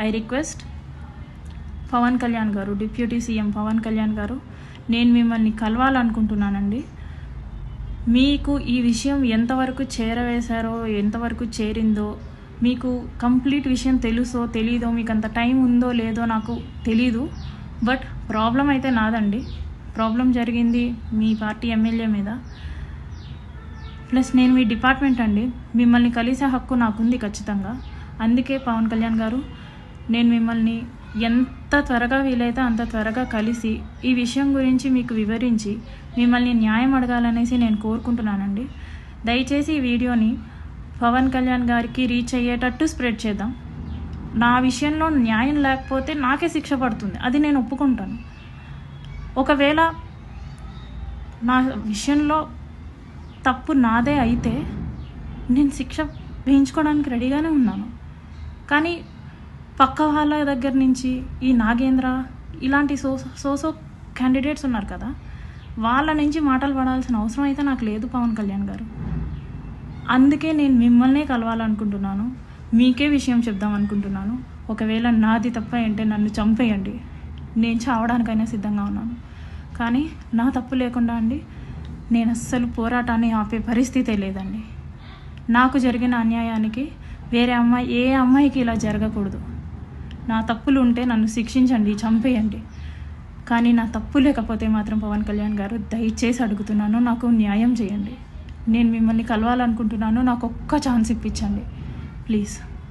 I request Pawan Kalyan గారు deputy CM Pawan Kalyan గారు నేను మిమ్మల్ని కలవాలనుకుంటున్నానండి. మీకు ఈ విషయం ఎంతవరకు చేరవేశారో ఎంతవరకు చేరిందో మీకు కంప్లీట్ విషయం తెలుసో తెలీదో మీకు అంత టైం ఉందో లేదో నాకు తెలీదు. బట్ ప్రాబ్లం అయితే నాదండి. ప్రాబ్లం జరిగింది మీ పార్టీ ఎమ్మెల్యే మీద. ప్లస్ నేను మీ డిపార్ట్మెంట్ అండి. మిమ్మల్ని కలిసే హక్కు నాకుంది ఖచ్చితంగా. అందుకే పవన్ కళ్యాణ్ గారు నేను మిమ్మల్ని ఎంత త్వరగా వీలైతే అంత త్వరగా కలిసి ఈ విషయం గురించి మీకు వివరించి మిమ్మల్ని న్యాయం అడగాలనేసి నేను కోరుకుంటున్నానండి. దయచేసి ఈ వీడియోని పవన్ కళ్యాణ్ గారికి రీచ్ అయ్యేటట్టు స్ప్రెడ్ చేద్దాం. నా విషయంలో న్యాయం లేకపోతే నాకే శిక్ష పడుతుంది. అది నేను ఒప్పుకుంటాను. ఒకవేళ నా విషయంలో తప్పు నాదే అయితే నేను శిక్ష వేయించుకోవడానికి రెడీగానే ఉన్నాను. కానీ పక్క వాళ్ళ దగ్గర నుంచి ఈ నాగేంద్ర ఇలాంటి సో సోసో క్యాండిడేట్స్ ఉన్నారు కదా వాళ్ళ నుంచి మాటలు పడాల్సిన అవసరం అయితే నాకు లేదు పవన్ కళ్యాణ్ గారు. అందుకే నేను మిమ్మల్నే కలవాలనుకుంటున్నాను. మీకే విషయం చెప్దాం అనుకుంటున్నాను. ఒకవేళ నాది తప్ప అంటే నన్ను చంపేయండి. నేను చావడానికైనా సిద్ధంగా ఉన్నాను. కానీ నా తప్పు లేకుండా అండి నేను అస్సలు పోరాటాన్ని ఆపే పరిస్థితే లేదండి. నాకు జరిగిన అన్యాయానికి వేరే అమ్మాయి ఏ అమ్మాయికి ఇలా జరగకూడదు. నా తప్పులు ఉంటే నన్ను శిక్షించండి చంపేయండి. కానీ నా తప్పు లేకపోతే మాత్రం పవన్ కళ్యాణ్ గారు దయచేసి అడుగుతున్నాను నాకు న్యాయం చేయండి. నేను మిమ్మల్ని కలవాలనుకుంటున్నాను నాకు ఒక్క ఛాన్స్ ఇప్పించండి. ప్లీజ్.